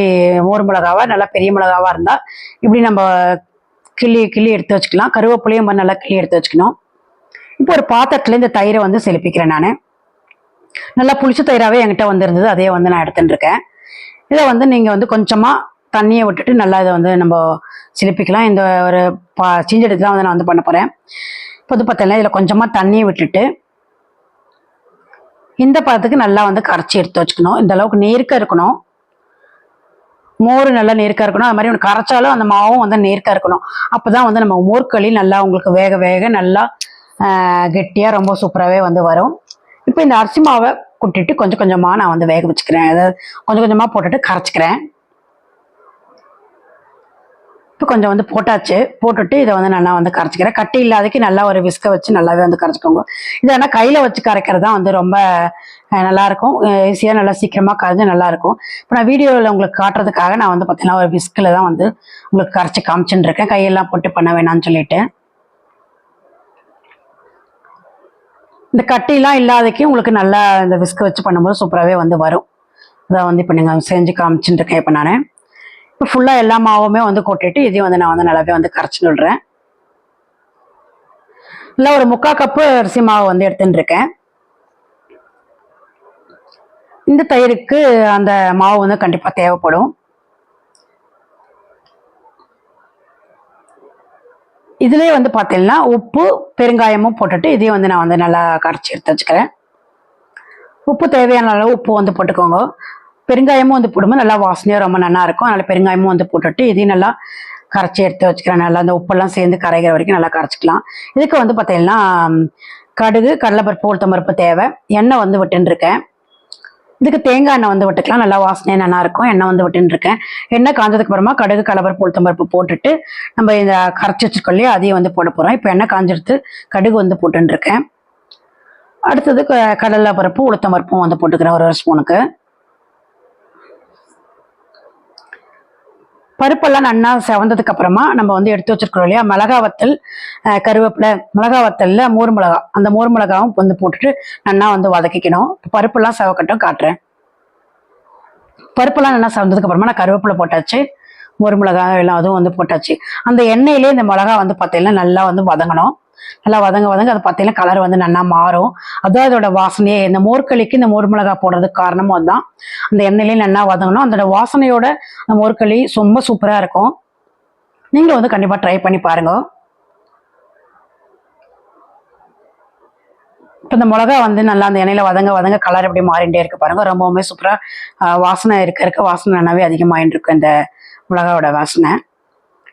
மோர் மிளகாவாக நல்லா பெரிய மிளகாவாக இருந்தால் இப்படி நம்ம கிள்ளி கிள்ளி எடுத்து வச்சுக்கலாம். கருவேப்பிலையும் மாதிரி நல்லா கிள்ளி எடுத்து வச்சுக்கணும். இப்போ ஒரு பாத்திரத்தில் இந்த தயிரை வந்து செலுப்பிக்கிறேன் நான். நல்லா புளிச்ச தயிராகவே என்கிட்ட வந்திருந்தது அதே வந்து நான் எடுத்துட்டுருக்கேன். இதை வந்து நீங்கள் வந்து கொஞ்சமாக தண்ணியை விட்டுட்டு நல்லா இதை வந்து நம்ம சிலிப்பிக்கலாம். இந்த ஒரு பா சீஞ்செடுத்து தான் வந்து நான் வந்து பண்ண போகிறேன் பொது பார்த்தீங்கன்னா இதில் கொஞ்சமாக தண்ணியை விட்டுட்டு இந்த பதத்துக்கு நல்லா வந்து கரைச்சி எடுத்து வச்சுக்கணும். இந்த அளவுக்கு நேர்க்க இருக்கணும். மோர் நல்லா நேருக்காக இருக்கணும். அது மாதிரி ஒன்று கரைச்சாலும் அந்த மாவும் வந்து நேருக்காக இருக்கணும். அப்பதான் வந்து நம்ம மோர்களி நல்லா உங்களுக்கு வேக வேக நல்லா கெட்டியாக ரொம்ப சூப்பராகவே வந்து வரும். இப்போ இந்த அரிசி மாவை கொட்டிட்டு கொஞ்சம் கொஞ்சமாக நான் வந்து வேக வச்சுக்கிறேன். அதாவது கொஞ்சம் கொஞ்சமாக போட்டுட்டு கரைச்சிக்கிறேன். இப்போ கொஞ்சம் வந்து போட்டாச்சு. போட்டுட்டு இதை வந்து நல்லா வந்து கரைச்சிக்கிறேன். கட்டி இல்லாதக்கு நல்லா ஒரு விஸ்க வச்சு நல்லாவே வந்து கரைச்சிக்கோங்க. இது ஆனால் கையில் வச்சு கரைக்கிறது தான் வந்து ரொம்ப நல்லாயிருக்கும். ஈஸியாக நல்லா சீக்கிரமாக கரைஞ்சு நல்லாயிருக்கும். இப்போ நான் வீடியோவில் உங்களுக்கு காட்டுறதுக்காக நான் வந்து பார்த்தீங்கன்னா ஒரு விஸ்கில் தான் வந்து உங்களுக்கு கரைச்சி காமிச்சுட்டு இருக்கேன் கையெல்லாம் போட்டு பண்ண வேணாம்னு சொல்லிட்டு. இந்த கட்டிலாம் இல்லாதக்கு உங்களுக்கு நல்லா இந்த விஸ்க வச்சு பண்ணும்போது சூப்பராகவே வந்து வரும். அதான் வந்து இப்போ நீங்கள் செஞ்சு காமிச்சுட்டு இருக்கேன் இப்போ நான். இப்போ ஃபுல்லாக எல்லா மாவுமே வந்து கொட்டிட்டு இதையும் வந்து நான் வந்து நல்லாவே வந்து கரைச்சி விடுறேன் இல்லை ஒரு முக்கால் கப்பு அரிசி மாவு வந்து எடுத்துட்டு இருக்கேன். இந்த தயிருக்கு அந்த மாவு வந்து கண்டிப்பாக தேவைப்படும். இதுலேயே வந்து பார்த்தீங்கன்னா உப்பு பெருங்காயமும் போட்டுட்டு இதையும் வந்து நான் வந்து நல்லா கரைச்சி எடுத்து வச்சுக்கிறேன். உப்பு தேவையான அளவு உப்பு வந்து போட்டுக்கோங்க. பெருங்காயமும் வந்து போடும்போது நல்லா வாசனையாக ரொம்ப நல்லா இருக்கும். அதனால பெருங்காயமும் வந்து போட்டுட்டு இதையும் நல்லா கரைச்சி எடுத்து வச்சுக்கிறேன் நல்லா அந்த உப்பெல்லாம் சேர்ந்து கரைகிற வரைக்கும் நல்லா கரைச்சிக்கலாம். இதுக்கு வந்து பார்த்தீங்கன்னா கடுகு கடலைப்பருப்பு உளுத்தம்பருப்பு தேவை. எண்ணெய் வந்து விட்டுன்னு இருக்கேன் இதுக்கு தேங்காய் எண்ணெய் வந்து விட்டுக்கலாம். நல்லா வாசனையாக நல்லா இருக்கும். எண்ணெய் வந்து விட்டுன்னு இருக்கேன் எண்ணெய் காஞ்சதுக்கு அப்புறமா கடுகு கடலைப்பருப்பு உளுத்தம்பருப்பு போட்டுட்டு நம்ம இந்த கரைச்சி வச்சுக்கொள்ளையே இல்லையா? அதையும் வந்து போட போகிறோம் இப்போ எண்ணெய் காஞ்செடுத்து கடுகு வந்து போட்டுருக்கேன் அடுத்தது க- கடலை பருப்பு உளுத்தம் பருப்பும் வந்து போட்டுக்கிறேன். ஒரு ஒரு ஸ்பூனுக்கு பருப்பெல்லாம் நல்லா செவந்ததுக்கு அப்புறமா நம்ம வந்து எடுத்து வச்சிருக்கிறோம் இல்லையா? மிளகா வத்தல் கருவேப்பிலை மிளகா வத்தலில் மோர் மிளகா. அந்த மோர் மிளகாவும் வந்து போட்டுட்டு நல்லா வந்து வதக்கிக்கணும். பருப்பெல்லாம் செவக்கட்டும் காட்டுறேன். பருப்பெல்லாம் நல்லா செவந்ததுக்கு அப்புறமா நான் கருவேப்பிலை போட்டாச்சு மோர் மிளகா எல்லாம் அதுவும் வந்து போட்டாச்சு. அந்த எண்ணெயிலே இந்த மிளகா வந்து பார்த்தீங்கன்னா நல்லா வந்து வதங்கணும். நல்லா வதங்க வதங்க அது பார்த்தீங்கன்னா கலர் வந்து நல்லா மாறும். அதுதான் அதோட வாசனையே இந்த மோர்களிக்கு இந்த மோர் மிளகா போடுறதுக்கு காரணமும் அதுதான் அந்த எண்ணெயிலே நல்லா வதங்கணும். அதோட வாசனையோட அந்த மோர்களி ரொம்ப சூப்பராக இருக்கும். நீங்களும் வந்து கண்டிப்பாக ட்ரை பண்ணி பாருங்க. இப்போ இந்த மிளகா வந்து நல்லா அந்த எண்ணெயில் வதங்க வதங்க கலர் எப்படி மாறிண்டே இருக்கு பாருங்க. ரொம்பவுமே சூப்பராக வாசனை இருக்க இருக்க வாசனை நல்லாவே அதிகமாகிட்டு இருக்கு இந்த மிளகாவோட வாசனை.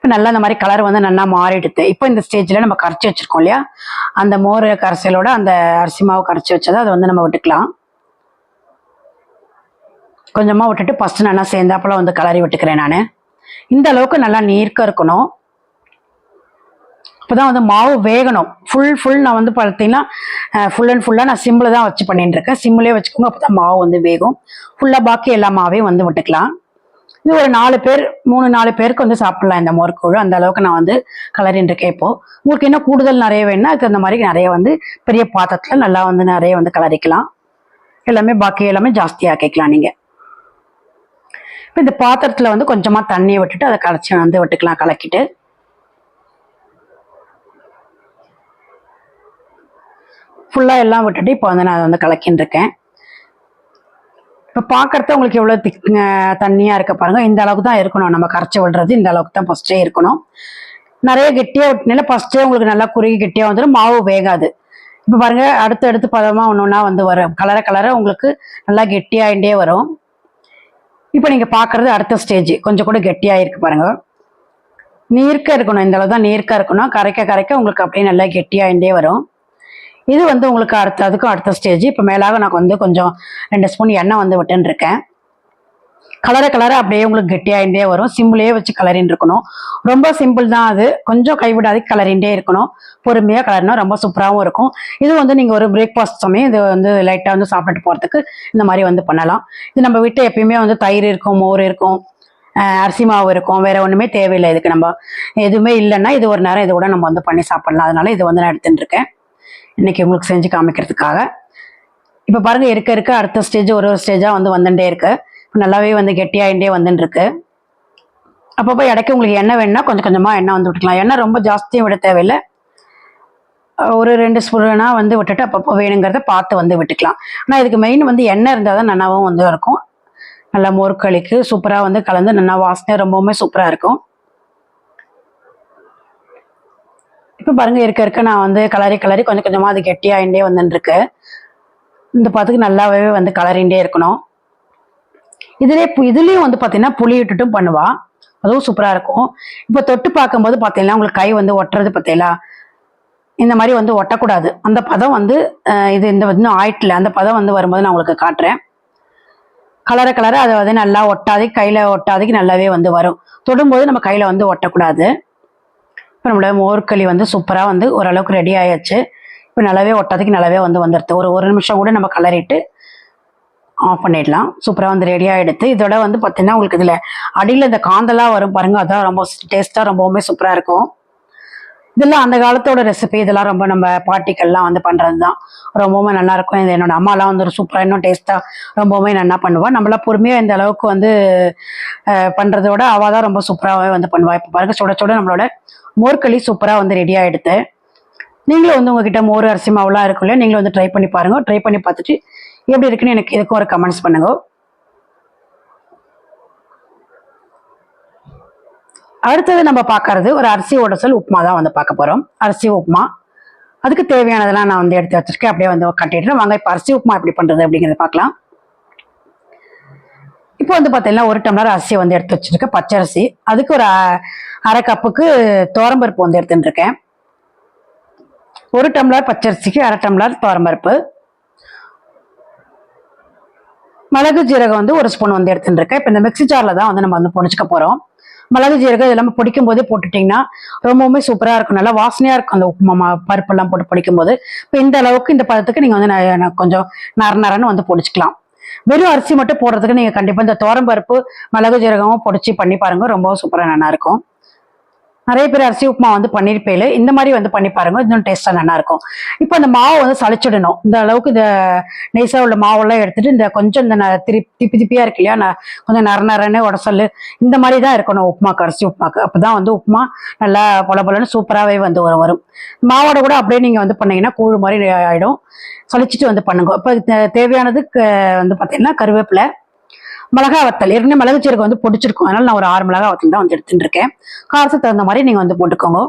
இப்போ நல்லா அந்த மாதிரி கலர் வந்து நல்லா மாறிடுது. இப்போ இந்த ஸ்டேஜில் நம்ம கரைச்சி வச்சிருக்கோம் இல்லையா? அந்த மோர் கரைசலோட அந்த அரிசி மாவு கரைச்சி வச்சதை அதை வந்து நம்ம விட்டுக்கலாம். கொஞ்சமாக விட்டுட்டு ஃபஸ்ட்டு நல்லா சேர்ந்தாப்பில் வந்து கலரி விட்டுக்கிறேன் நான். இந்த அளவுக்கு நல்லா நீர்க்க இருக்கணும். இப்போ தான் வந்து மாவு வேகணும். ஃபுல் ஃபுல் நான் வந்து பார்த்தீங்கன்னா ஃபுல் அண்ட் ஃபுல்லாக நான் சிம்மில் தான் வச்சு பண்ணிட்டுருக்கேன் சிம்மிலே வச்சுக்கோங்க அப்போ தான் மாவு வந்து வேகும். ஃபுல்லாக பாக்கி எல்லா மாவையும் வந்து விட்டுக்கலாம். இது ஒரு நாலு பேர் மூணு நாலு பேருக்கு வந்து சாப்பிடலாம் இந்த மோர்க்கூழ் அந்த அளவுக்கு நான் வந்து கலரின்னு இருக்கேன் இப்போ உங்களுக்கு இன்னும் கூடுதல் நிறைய வேணும்னா அதுக்கு அந்த மாதிரி நிறைய வந்து பெரிய பாத்திரத்தில் நல்லா வந்து நிறைய வந்து கலரிக்கலாம். எல்லாமே பாக்கி எல்லாமே ஜாஸ்தியாக கேட்கலாம் நீங்கள் இப்போ இந்த பாத்திரத்தில் வந்து கொஞ்சமாக தண்ணியை விட்டுட்டு அதை கலச்சி வந்து விட்டுக்கலாம் கலக்கிட்டு. ஃபுல்லாக எல்லாம் விட்டுட்டு இப்போ வந்து நான் அதை வந்து கலக்கின்னு இருக்கேன். இப்போ பார்க்கறது உங்களுக்கு எவ்வளோ திக் தண்ணியாக இருக்க பாருங்கள் இந்த அளவுக்கு தான் இருக்கணும். நம்ம கரைச்சி விடுறது இந்த அளவுக்கு தான் ஃபஸ்ட்டே இருக்கணும். நிறைய கெட்டியாக விட்டினால ஃபஸ்ட்டே உங்களுக்கு நல்லா குறுகி கெட்டியாக வந்துடும் மாவு வேகாது. இப்போ பாருங்க அடுத்து அடுத்து பதமாக ஒன்று ஒன்றா வந்து வரும். கலர கலர உங்களுக்கு நல்லா கெட்டியாகிட்டே வரும். இப்போ நீங்கள் பார்க்குறது அடுத்த ஸ்டேஜ் கொஞ்சம் கூட கெட்டியாக இருக்குது பாருங்க. நீர்க்க இருக்கணும். இந்த அளவு தான் நீர்க்க இருக்கணும். கரைக்க கரைக்க உங்களுக்கு அப்படியே நல்லா கெட்டியாகிட்டே வரும். இது வந்து உங்களுக்கு அடுத்த அதுக்கும் அடுத்த ஸ்டேஜ் இப்போ மேலாக நான் வந்து கொஞ்சம் ரெண்டு ஸ்பூன் எண்ணெய் வந்து விட்டுன்னு இருக்கேன் கலரை கலர அப்படியே உங்களுக்கு கெட்டியாகிட்டே வரும். சிம்பிளே வச்சு கலரின்னு இருக்கணும். ரொம்ப சிம்பிள் தான் அது. கொஞ்சம் கைவிடாது கலரின்ண்டே இருக்கணும். பொறுமையாக கலர்னா ரொம்ப சூப்பராகவும் இருக்கும். இது வந்து நீங்கள் ஒரு பிரேக்ஃபாஸ்ட் சமயம் இது வந்து லைட்டாக வந்து சாப்பிட்டுட்டு போகிறதுக்கு இந்த மாதிரி வந்து பண்ணலாம். இது நம்ம வீட்டை எப்பயுமே வந்து தயிர் இருக்கும் மோர் இருக்கும் அரிசி மாவு இருக்கும். வேற ஒன்றுமே தேவையில்லை. இதுக்கு நம்ம எதுவுமே இல்லைன்னா இது ஒரு நேரம் இதை கூட நம்ம வந்து பண்ணி சாப்பிடலாம். அதனால இது வந்து நான் எடுத்துட்டு இருக்கேன் இன்னைக்கு உங்களுக்கு செஞ்சு காமிக்கிறதுக்காக. இப்போ பாருங்க இருக்க இருக்க அடுத்த ஸ்டேஜ் ஒரு ஒரு ஸ்டேஜாக வந்து வந்துட்டே இருக்கு. நல்லாவே வந்து கெட்டியாகிட்டே வந்துன்னு இருக்கு. அப்பப்போ இடைக்கு உங்களுக்கு எண்ணெய் வேணும்னா கொஞ்சம் கொஞ்சமாக எண்ணெய் வந்து விட்டுக்கலாம். எண்ணெய் ரொம்ப ஜாஸ்தியும் விட தேவையில்லை. ஒரு ரெண்டு ஸ்பூனா வந்து விட்டுட்டு அப்பப்போ வேணுங்கிறத பார்த்து வந்து விட்டுக்கலாம். ஆனால் இதுக்கு மெயின் வந்து எண்ணெய் இருந்தால் தான் நல்லாவும் வந்து இருக்கும். நல்லா மோர்க்களிக்கு சூப்பராக வந்து கலந்து நல்லா வாசனை ரொம்பவுமே சூப்பராக இருக்கும். இப்போ பாருங்க இருக்க இருக்க. நான் வந்து கலரி கலரி கொஞ்சம் கொஞ்சமாக அது கெட்டியாகிண்டே வந்துட்டுருக்கு இந்த பத்துக்கு நல்லாவே வந்து கலரிண்டே இருக்கணும். இதுலேயே இதுலேயும் வந்து பார்த்தீங்கன்னா புளி விட்டுட்டும் பண்ணுவாள் அதுவும் சூப்பராக இருக்கும். இப்போ தொட்டு பார்க்கும்போது பார்த்தீங்கன்னா உங்களுக்கு கை வந்து ஒட்டுறது பார்த்தீங்களா இந்த மாதிரி வந்து ஒட்டக்கூடாது. அந்த பதம் வந்து இது இந்த இன்னும் ஆயிட்டில் அந்த பதம் வந்து வரும்போது நான் உங்களுக்கு காட்டுறேன். கலர கலர அதை வந்து நல்லா ஒட்டாதே கையில் ஒட்டாதிக்கு நல்லாவே வந்து வரும். தொடும்போது நம்ம கையில் வந்து ஒட்டக்கூடாது. இப்போ நம்மளோட மோர்களி வந்து சூப்பராக வந்து ஓரளவுக்கு ரெடி ஆயாச்சு. இப்போ நல்லாவே ஒட்டதுக்கு நல்லாவே வந்து வந்துடுது ஒரு ஒரு நிமிஷம் கூட நம்ம கலரிட்டு ஆஃப் பண்ணிடலாம். சூப்பராக வந்து ரெடியாக எடுத்து இதோட வந்து பார்த்தீங்கன்னா உங்களுக்கு இதில் அடியில் இந்த காந்தெல்லாம் வரும் பாருங்க. அதான் ரொம்ப டேஸ்ட்டாக ரொம்பவுமே சூப்பராக இருக்கும். இதெல்லாம் அந்த காலத்தோட ரெசிபி இதெல்லாம் ரொம்ப நம்ம பாட்டிக்கள்லாம் வந்து பண்ணுறது தான் ரொம்பவுமே நல்லாயிருக்கும் இது என்னோட அம்மாலாம் வந்து ஒரு சூப்பராக இன்னும் டேஸ்ட்டாக ரொம்பவுமே நல்லா பண்ணுவாள் நம்மளாம் பொறுமையாக இந்த அளவுக்கு வந்து பண்ணுறதோட விட அவள் தான் ரொம்ப சூப்பராகவே வந்து பண்ணுவாள் இப்போ பாருங்க சுட சுட நம்மளோட மோர்களி சூப்பராக வந்து ரெடி ஆகிடுது நீங்களும் வந்து உங்ககிட்ட மோர் அரிசி மாவுலாம் இருக்கும் இல்லையா நீங்களும் வந்து ட்ரை பண்ணி பாருங்க. ட்ரை பண்ணி பார்த்துட்டு எப்படி இருக்குன்னு எனக்கு இதுக்கும் ஒரு கமெண்ட்ஸ் பண்ணுங்க. அடுத்தது நம்ம பார்க்கறது ஒரு அரிசி உடசல் உப்புமா தான் வந்து பார்க்க போறோம். அரிசி உப்புமா. அதுக்கு தேவையானதெல்லாம் நான் வந்து எடுத்து வச்சிருக்கேன். அப்படியே வந்து கட்டிடுறேன். வாங்க இப்போ அரிசி உப்புமா எப்படி பண்றது அப்படிங்கிறத பார்க்கலாம். இப்போ வந்து பார்த்தீங்கன்னா ஒரு டம்ளர் அரிசியை வந்து எடுத்து வச்சிருக்கேன் பச்சரிசி. அதுக்கு ஒரு அரை கப்புக்கு துவரம்பருப்பு வந்து எடுத்துட்டுருக்கேன். ஒரு டம்ளர் பச்சரிசிக்கு அரை டம்ளர் துவரம்பருப்பு. மிளகு ஜீரகம் வந்து ஒரு ஸ்பூன் வந்து எடுத்துட்டுருக்கேன். இப்போ இந்த மிக்ஸி ஜாரில் தான் வந்து நம்ம வந்து பொடிச்சுக்க போகிறோம் மிளகு ஜீரகம் இதெல்லாம் பொடிக்கும் போதே போட்டுட்டிங்கன்னா ரொம்பவுமே சூப்பராக இருக்கும். நல்லா வாசனையாக இருக்கும் அந்த உப்புமா பருப்பெல்லாம் போட்டு பொடிக்கும் போது இப்போ இந்த அளவுக்கு இந்த பதத்துக்கு நீங்கள் வந்து கொஞ்சம் நர நரன்னு வந்து பொடிச்சிக்கலாம் வெறும் அரிசி மட்டும் போடுறதுக்கு நீங்கள் கண்டிப்பாக இந்த தோரம்பருப்பு மிளகு ஜீரகமும் பொடிச்சு பண்ணி பாருங்க. ரொம்ப சூப்பராக நல்லா இருக்கும். நிறைய பேர் அரிசி உப்புமா வந்து பண்ணிருப்பேல இந்த மாதிரி வந்து பண்ணி பாருங்க. இன்னும் டேஸ்டா நல்லா இருக்கும். இப்போ அந்த மாவை வந்து சளிச்சிடணும். இந்த அளவுக்கு இந்த நெய்ஸாக உள்ள மாவெல்லாம் எடுத்துட்டு இந்த கொஞ்சம் இந்த ந- திப்பி திப்பியா இருக்கு இல்லையா? ந- கொஞ்சம் நர நரன்னு உடசல் இந்த மாதிரி தான் இருக்கணும் உப்புமாக்கு அரிசி உப்புமாக்கு. அப்பதான் வந்து உப்புமா நல்லா பொல பொலன்னு சூப்பராகவே வந்து வரும் வரும். மாவோட கூட அப்படியே நீங்க வந்து பண்ணீங்கன்னா கூழ் மாதிரி ஆயிடும். சளிச்சிட்டு வந்து பண்ணுங்க. இப்போ தேவையானது வந்து பார்த்தீங்கன்னா கருவேப்பிலை மிளகா வத்தல் ஏற்கனவே மிளகு சீரகம் வந்து பொடிச்சிருக்கும். அதனால நான் ஒரு ஆறு மிளகா வத்தல் தான் வந்து எடுத்துட்டு இருக்கேன். காரத்துக்கு தகுந்த மாதிரி நீங்கள் வந்து போட்டுக்கோங்க.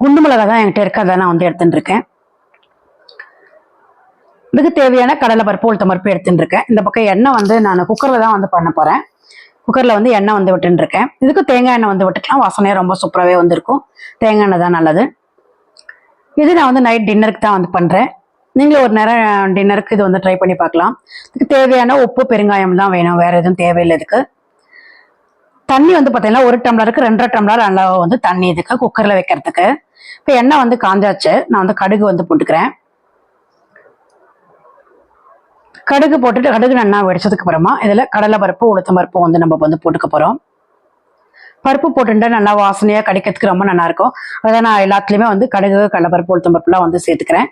குண்டு மிளகா தான் என்கிட்ட இருக்கு. அதை நான் வந்து எடுத்துட்டு இருக்கேன். இதுக்கு தேவையான கடலை பருப்பு உளுத்த பருப்பு எடுத்துட்டு இருக்கேன். இந்த பக்கம் எண்ணெய் வந்து நான் குக்கரில் தான் வந்து பண்ண போகிறேன் குக்கரில் வந்து எண்ணெய் வந்து விட்டுருக்கேன் இருக்கேன். இதுக்கு தேங்காய் எண்ணெய் வந்து விட்டுக்கலாம் வாசனையாக ரொம்ப சூப்பராகவே வந்திருக்கும் தேங்காய் எண்ணெய் தான் நல்லது. இது நான் வந்து நைட் டின்னருக்கு தான் வந்து பண்ணுறேன் நீங்களும் ஒரு நேரம் டின்னருக்கு இது வந்து ட்ரை பண்ணி பார்க்கலாம். இதுக்கு தேவையான உப்பு பெருங்காயம் தான் வேணும். வேற எதுவும் தேவையில்லை இதுக்கு. தண்ணி வந்து பார்த்தீங்கன்னா ஒரு டம்ளருக்கு ரெண்டரை டம்ளர் அளவு வந்து தண்ணி இதுக்கு குக்கரில் வைக்கிறதுக்கு. இப்போ எண்ணெய் வந்து காஞ்சாச்சு. நான் வந்து கடுகு வந்து போட்டுக்கிறேன். கடுகு போட்டுட்டு கடுகு நல்லா வெடிச்சதுக்கு அப்புறமா இதில் கடலை பருப்பு உளுத்தம் பருப்பு வந்து நம்ம வந்து போட்டுக்க போகிறோம் பருப்பு போட்டுட்டு நல்லா வாசனையாக கடிக்கிறதுக்கு ரொம்ப நல்லாயிருக்கும் அதை அதான் நான் எல்லாத்துலேயுமே வந்து கடுகு கடலைப்பருப்பு உளுத்தம் பருப்புலாம் வந்து சேர்த்துக்கிறேன்.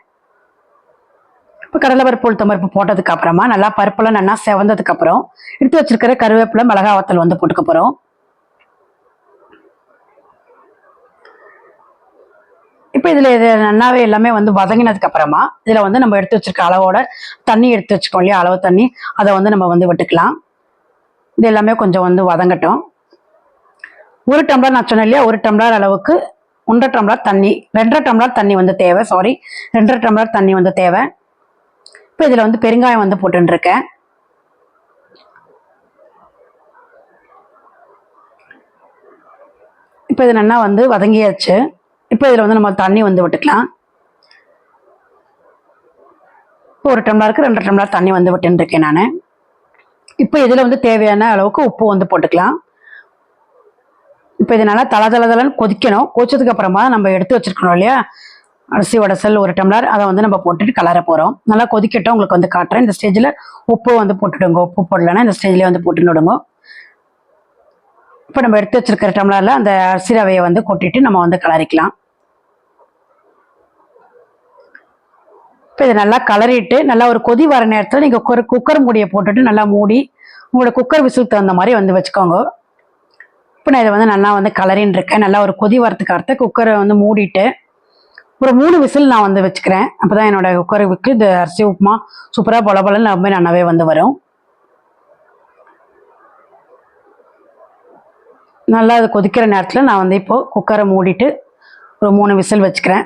இப்போ கடலைப்பருப்பு உளுத்தம் பருப்பு போட்டதுக்கு அப்புறமா நல்லா பருப்பெல்லாம் நல்லா செவந்ததுக்கு அப்புறம் எடுத்து வச்சிருக்கிற கருவேப்பிலை மிளகா வத்தல் வந்து போட்டுக்க போகிறோம் இப்போ இதில் இது நல்லாவே எல்லாமே வந்து வதங்கினதுக்கு அப்புறமா இதில் வந்து நம்ம எடுத்து வச்சிருக்க அளவோட தண்ணி எடுத்து வச்சுக்கோம் இல்லையா? அளவு தண்ணி. அதை வந்து நம்ம வந்து விட்டுக்கலாம். இது எல்லாமே கொஞ்சம் வந்து வதங்கட்டும். ஒரு டம்ளர் நான் சொன்னேன் இல்லையா? ஒரு டம்ளர் அளவுக்கு ஒன்றரை டம்ளர் தண்ணி ரெண்டரை டம்ளர் தண்ணி வந்து தேவை சாரி ரெண்டரை டம்ளர் தண்ணி வந்து தேவை. இப்போ இதில் வந்து பெருங்காயம் வந்து போட்டுருக்கேன் இருக்கேன் இப்போ இது நல்லா வந்து வதங்கியாச்சு. இப்போ இதில் வந்து நம்ம தண்ணி வந்து விட்டுக்கலாம். இப்போ ஒரு டம்ளருக்கு ரெண்டு டம்ளர் தண்ணி வந்து விட்டுருக்கேன் இருக்கேன் நான். இப்போ இதில் வந்து தேவையான அளவுக்கு உப்பு வந்து போட்டுக்கலாம். இப்போ இது நல்லா தள தள தளன்னு கொதிக்கணும். கொதிச்சதுக்கு அப்புறமா நம்ம எடுத்து வச்சிருக்கணும் இல்லையா? அரிசி வடசல் ஒரு டம்ளர். அதை வந்து நம்ம போட்டுட்டு கலர போகிறோம் நல்லா கொதிக்கட்டும். உங்களுக்கு வந்து காட்டுறேன். இந்த ஸ்டேஜில் உப்பு வந்து போட்டுடுங்க. உப்பு போடலன்னா இந்த ஸ்டேஜ்லேயே வந்து போட்டுன்னு விடுங்க இப்போ நம்ம எடுத்து வச்சிருக்கிற டம்ளரில் அந்த அரிசி ரவையை வந்து கொட்டிட்டு நம்ம வந்து கலரிக்கலாம். இப்போ இதை நல்லா கலரிட்டு நல்லா ஒரு கொதி வர நேரத்தில் நீங்கள் குக்கர் குக்கர் மூடியை போட்டுட்டு நல்லா மூடி உங்களோட குக்கர் விசிலுக்கு தகுந்த மாதிரி வந்து வச்சுக்கோங்க. இப்போ நான் இதை வந்து நல்லா வந்து கலரின்னு இருக்கேன். நல்லா ஒரு கொதி வரத்துக்கு அடுத்து குக்கரை வந்து மூடிட்டு ஒரு மூணு விசில் நான் வந்து வச்சுக்கிறேன். அப்போ தான் என்னோட குக்கருக்கு இந்த அரிசி உப்புமா சூப்பராக பல பொலன்னு ரொம்ப நல்லாவே வந்து வரும். நல்லா அது கொதிக்கிற நேரத்தில் நான் வந்து இப்போது குக்கரை மூடிட்டு ஒரு மூணு விசில் வச்சுக்கிறேன்.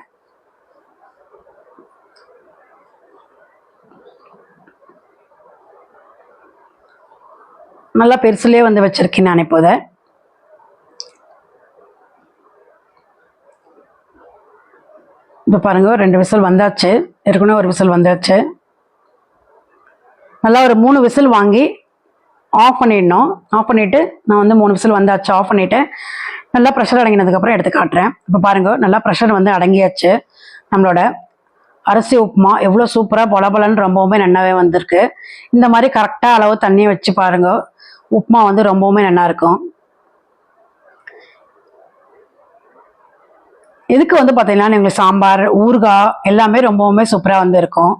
நல்லா பெருசுலேயே வந்து வச்சுருக்கேன் நான் இப்போதை. இப்போ பாருங்க ரெண்டு விசில் வந்தாச்சு. ஏற்கனவே ஒரு விசில் வந்தாச்சு. நல்லா ஒரு மூணு விசில் வாங்கி ஆஃப் பண்ணிடணும். ஆஃப் பண்ணிவிட்டு நான் வந்து மூணு விசில் வந்தாச்சு. ஆஃப் பண்ணிவிட்டு நல்லா ப்ரெஷர் அடங்கினதுக்கப்புறம் எடுத்து காட்டுறேன். இப்போ பாருங்க நல்லா ப்ரெஷர் வந்து அடங்கியாச்சு. நம்மளோட அரிசி உப்புமா எவ்வளோ சூப்பராக பொலபொலன்னு ரொம்பவுமே நல்லாவே வந்திருக்கு. இந்த மாதிரி கரெக்டாக அளவு தண்ணியை வச்சு பாருங்க உப்புமா வந்து ரொம்பவுமே நல்லாயிருக்கும் இதுக்கு வந்து பார்த்தீங்கன்னா எங்களுக்கு சாம்பார் ஊறுகாய் எல்லாமே ரொம்பவுமே சூப்பராக வந்து இருக்கும்.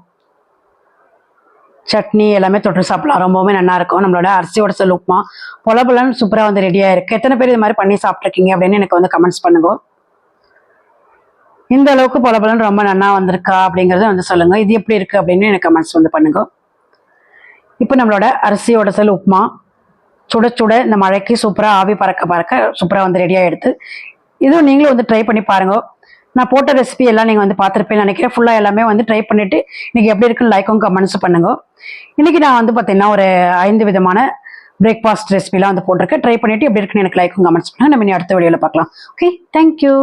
சட்னி எல்லாமே தொட்டு சாப்பிடலாம். ரொம்பவுமே நல்லா இருக்கும். நம்மளோட அரிசியோட செல் உப்புமா பொல பொலன்னு சூப்பராக வந்து ரெடியாக இருக்கு எத்தனை பேர் இது மாதிரி பண்ணி சாப்பிட்ருக்கீங்க அப்படின்னு எனக்கு வந்து கமெண்ட்ஸ் பண்ணுங்க. இந்த அளவுக்கு பொல பொலன்னு ரொம்ப நல்லா வந்திருக்கா அப்படிங்கறத வந்து சொல்லுங்க. இது எப்படி இருக்கு அப்படின்னு எனக்கு கமெண்ட்ஸ் வந்து பண்ணுங்க. இப்போ நம்மளோட அரிசியோட செல் உப்புமா சுட சுட இந்த மழைக்கு சூப்பராக ஆவி பறக்க பறக்க சூப்பராக வந்து ரெடியாக எடுத்து இதுவும் நீங்களும் வந்து ட்ரை பண்ணி பாருங்க. நான் போட்ட ரெசிபி எல்லாம் நீங்கள் வந்து பார்த்துருப்பேன் நினைக்கிறேன். ஃபுல்லாக எல்லாமே வந்து ட்ரை பண்ணிவிட்டு இன்றைக்கி எப்படி இருக்குன்னு லைக்கும் கமெண்ட்ஸும் பண்ணுங்க. இன்னைக்கு நான் வந்து பார்த்தீங்கன்னா ஒரு ஐந்து விதமான பிரேக்ஃபாஸ்ட் ரெசிபிலாம் வந்து போட்டிருக்கேன். ட்ரை பண்ணிவிட்டு எப்படி இருக்குன்னு எனக்கு லைக்கும் கமெண்ட்ஸ் பண்ணுங்க. நம்ம இனி அடுத்த வீடியோவில் பார்க்கலாம். Okay thank you